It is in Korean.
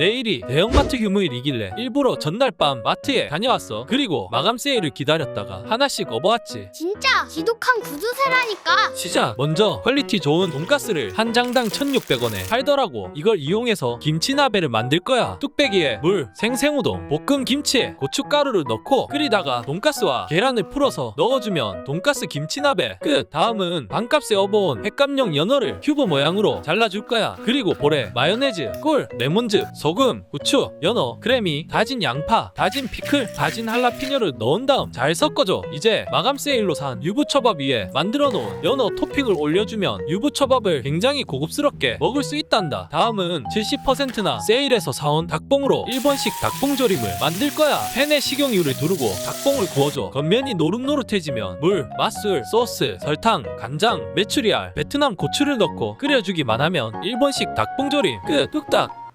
내일이 대형마트 휴무일이길래 일부러 전날 밤 마트에 다녀왔어. 그리고 마감 세일을 기다렸다가 하나씩 업어왔지. 진짜 지독한 구두쇠라니까. 시작! 먼저 퀄리티 좋은 돈가스를 한 장당 1,600원에 팔더라고. 이걸 이용해서 김치나베를 만들 거야. 뚝배기에 물, 생생우동, 볶음 김치에 고춧가루를 넣고 끓이다가 돈가스와 계란을 풀어서 넣어주면 돈가스 김치나베 끝! 다음은 반값에 업어온 횟감용 연어를 큐브 모양으로 잘라줄 거야. 그리고 볼에 마요네즈, 꿀, 레몬즙, 소금, 후추, 연어, 크래미, 다진 양파, 다진 피클, 다진 할라피뇨를 넣은 다음 잘 섞어줘. 이제 마감 세일로 산 유부초밥 위에 만들어 놓은 연어 토핑을 올려주면 유부초밥을 굉장히 고급스럽게 먹을 수 있단다. 다음은 70%나 세일해서 사온 닭봉으로 일본식 닭봉조림을 만들 거야. 팬에 식용유를 두르고 닭봉을 구워줘. 겉면이 노릇노릇해지면 물, 맛술, 소스, 설탕, 간장, 메추리알, 베트남 고추를 넣고 끓여주기만 하면 일본식 닭봉조림 끝. 뚝딱